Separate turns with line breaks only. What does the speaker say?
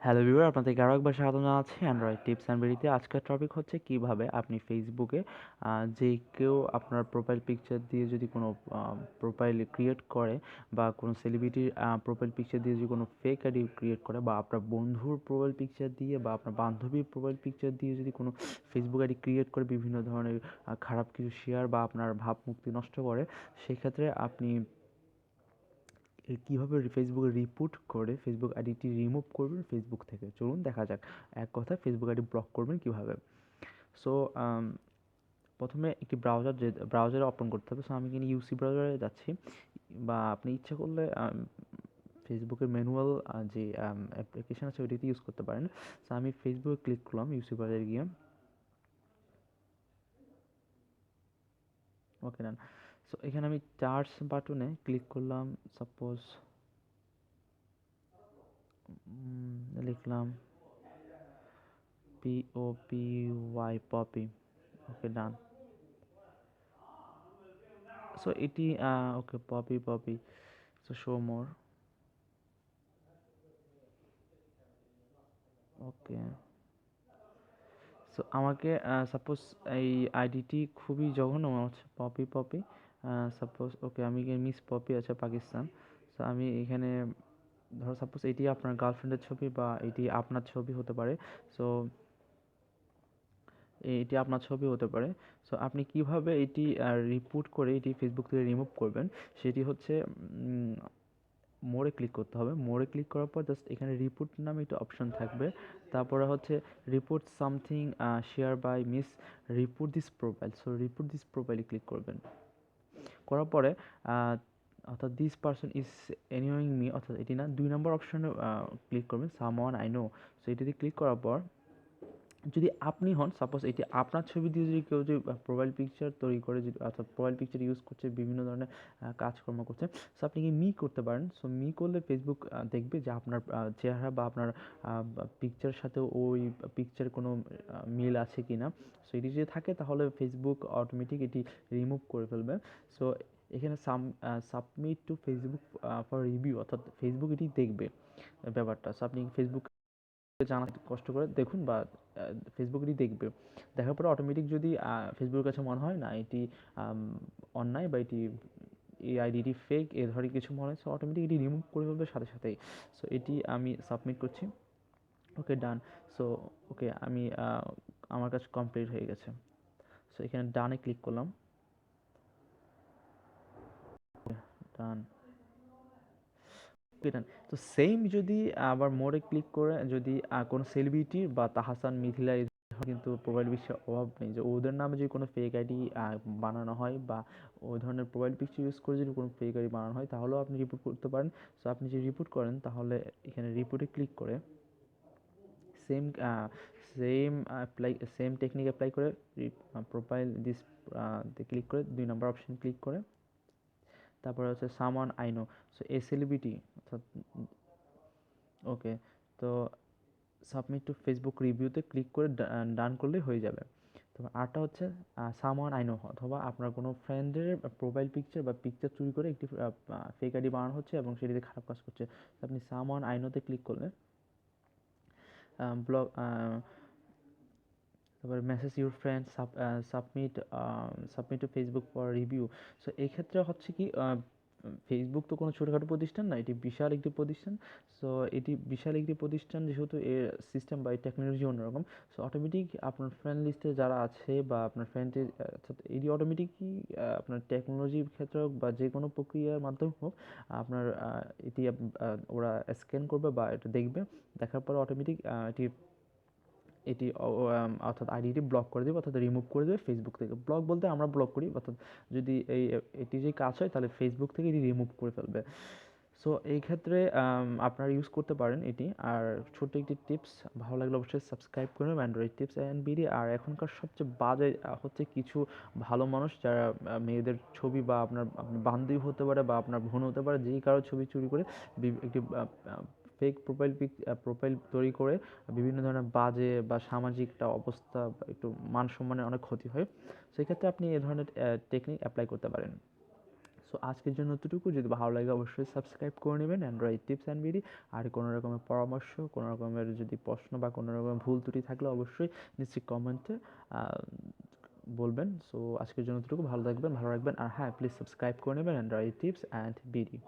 Hello viewer আপনাদেরকে আরও একবার স্বাগত জানাচ্ছি অ্যান্ড্রয়েড টিপস অ্যান্ড বেরিতে আজকের টপিক হচ্ছে কীভাবে আপনি ফেসবুকে যে কেউ আপনার প্রোফাইল পিকচার দিয়ে যদি কোনো প্রোফাইল ক্রিয়েট করে বা কোনো সেলিব্রিটির প্রোফাইল পিকচার দিয়ে যদি কোনো ফেক আইডি ক্রিয়েট করে বা আপনার বন্ধুর প্রোফাইল পিকচার দিয়ে বা আপনার বান্ধবীর প্রোফাইল পিকচার দিয়ে যদি কোনো ফেসবুক আইডি ক্রিয়েট করে বিভিন্ন ধরনের খারাপ কিছু শেয়ার বা আপনার ভাবমূর্তি নষ্ট করে, সেক্ষেত্রে আপনি কীভাবে ফেসবুকে রিপোর্ট করে ফেসবুক আইডিটি রিমুভ করবেন ফেসবুক থেকে। চলুন দেখা যাক। এক কথায় ফেসবুক আইডি ব্লক করবেন কীভাবে। সো প্রথমে একটি ব্রাউজার যে ব্রাউজারে ওপেন করতে হবে। সো আমি কিন্তু ইউসি ব্রাউজারে যাচ্ছি। বা আপনি ইচ্ছা করলে ফেসবুকের ম্যানুয়াল যে অ্যাপ্লিকেশান আছে, ওইটাতে ইউজ করতে পারেন। সো আমি ফেসবুকে ক্লিক করলাম ইউসি ব্রাউজারে গিয়ে। ওকে ডান সো এখানে আমি চার্জ বাটনে ক্লিক করলাম সাপোজ লিখলাম P O P Y poppy okay done so এটি okay poppy poppy so show more okay so আমাকে সাপোজ এই আইডিটি খুবই জঘন্য হচ্ছে পপি পপি সাপোজ ওকে আমি মিস পপি আছে পাকিস্তান সো আমি এখানে, ধরো সাপোজ এটি আপনার গার্লফ্রেন্ডের ছবি বা এটি আপনার ছবি হতে পারে সো এটি আপনার ছবি হতে পারে সো আপনি কীভাবে এটি রিপোর্ট করে এটি ফেসবুক থেকে রিমুভ করবেন, সেটি হচ্ছে মোড়ে ক্লিক করতে হবে মোড়ে ক্লিক করার পর জাস্ট এখানে রিপোর্ট নামে একটা অপশন থাকবে, তারপরে হচ্ছে report something share by miss report this profile so report this প্রোফাইলে ক্লিক করবেন। করার পরে অর্থাৎ this person is annoying me অর্থাৎ এটি না, দুই নম্বর অপশনে ক্লিক করবেন someone I know so এটিতে ক্লিক করার পর যদি আপনি হন সাপোজ এটি আপনার ছবি দিয়ে যদি কেউ যদি প্রোফাইল পিকচার তৈরি করে যদি অর্থাৎ প্রোফাইল পিকচার ইউজ করছে, বিভিন্ন ধরনের কাজকর্ম করছে সো আপনি কি মি করতে পারেন? সো মি করলে ফেসবুক দেখবে যে আপনার চেহারা বা আপনার পিকচারের সাথে ওই পিকচার কোনো মিল আছে কি না সো এটি যদি থাকে, তাহলে ফেসবুক অটোমেটিক এটি রিমুভ করে ফেলবে। সো এখানে some submit to Facebook for review অর্থাৎ ফেসবুক এটি দেখবে, ব্যাপারটা। সো আপনি ফেসবুক জানা কষ্ট করে দেখুন বা ফেসবুকেরই দেখবে। দেখার পরে অটোমেটিক যদি ফেসবুকের কাছে মনে হয়, না, এটি অন্যায় বা এটি এই আইডিটি ফেক এ ধরনের কিছু মনে হয় সো অটোমেটিক এটি রিমুভ করে ফেলবে সাথে সাথেই। সো এটি আমি সাবমিট করছি। ওকে ডান সো ওকে আমি আমার কাছে কমপ্লিট হয়ে গেছে। সো এখানে ডানে ক্লিক করলাম। ডান রিটার্ন তো সেম যদি আবার মোড়ে ক্লিক করে যদি কোনো সেলিব্রিটি বা তাহাসান মিথিলা কিন্তু প্রোফাইল পিকচার অভাব নেই। যে ওদের নামে যদি কোনো ফেক আইডি বানানো হয় বা ওই ধরনের প্রোফাইল পিকচার ইউজ করে যদি কোনো ফেক আইডি বানানো হয়, তাহলেও আপনি রিপোর্ট করতে পারেন। সো আপনি যদি রিপোর্ট করেন, তাহলে এখানে রিপোর্টে ক্লিক করে same same apply same technique apply করে প্রোফাইল দিস ক্লিক করে দুই নম্বর অপশন ক্লিক করে তারপরে হচ্ছে সামান আইনো। সো এ সেলিব্রিটি অর্থাৎ ওকে তো সাবমিট টু ফেসবুক রিভিউতে ক্লিক করে ডান করলেই হয়ে যাবে। তো আরটা হচ্ছে সামান আইনো, অথবা আপনার কোনো ফ্রেন্ডের প্রোফাইল পিকচার বা পিকচার চুরি করে একটি ফেক আইডি বানানো হচ্ছে এবং সেটিতে খারাপ কাজ করছে। আপনি সামান আইনোতে ক্লিক করলে ব্লগ তারপরে message your friend submit submit to Facebook for review so এই ক্ষেত্রে হচ্ছে কি ফেসবুক তো কোনো ছোটোখাটো প্রতিষ্ঠান না, এটি বিশাল একটি প্রতিষ্ঠান। সো এটি বিশাল একটি প্রতিষ্ঠান যেহেতু এর সিস্টেম বা এই টেকনোলজি অন্যরকম। সো অটোমেটিক আপনার ফ্রেন্ড লিস্টে যারা আছে বা আপনার ফ্রেন্ডের অর্থাৎ এটি অটোমেটিকই আপনার টেকনোলজির ক্ষেত্রে হোক বা যে কোনো প্রক্রিয়ার মাধ্যমে হোক, আপনার এটি ওরা স্ক্যান করবে বা এটা দেখবে। দেখার পর অটোমেটিক এটি এটি অর্থাৎ আইডিটি ব্লক করে দেবে, অর্থাৎ রিমুভ করে দেবে ফেসবুক থেকে। ব্লক বলতে আমরা ব্লক করি, অর্থাৎ যদি এই, এটি যে কাজ হয়, তাহলে ফেসবুক থেকে এটি রিমুভ করে ফেলবে। সো এই ক্ষেত্রে আপনারা ইউজ করতে পারেন এটি। আর ছোট্ট একটি টিপস ভালো লাগলে অবশ্যই সাবস্ক্রাইব করুন অ্যান্ড্রয়েড টিপস অ্যান্ড বিডি আর এখনকার সবচেয়ে বাজে হচ্ছে কিছু ভালো মানুষ যারা মেয়েদের ছবি বা আপনার বান্ধবী হতে পারে বা আপনার বোন হতে পারে, যেই কারও ছবি চুরি করে একটি ফেক প্রোফাইল পিক প্রোফাইল তৈরি করে বিভিন্ন ধরনের বাজে বা সামাজিকটা অবস্থা একটু মান সম্মানের অনেক ক্ষতি হয়। সেই ক্ষেত্রে আপনি এ ধরনের টেকনিক অ্যাপ্লাই করতে পারেন। সো আজকের জন্য এতটুকু। যদি ভালো লাগে অবশ্যই সাবস্ক্রাইব করে নেবেন অ্যান্ড্রয়েড টিপস অ্যান্ড বিডি আর কোনো রকমের পরামর্শ, কোনো রকমের যদি প্রশ্ন বা কোনো রকমের ভুল ত্রুটি থাকলে অবশ্যই নিশ্চয়ই কমেন্টে বলবেন। সো আজকের জন্য এতটুকু। ভালো থাকবেন, ভালো রাখবেন। আর হ্যাঁ প্লিজ সাবস্ক্রাইব করে নেবেন অ্যান্ড্রয়েড টিপস অ্যান্ড বিডি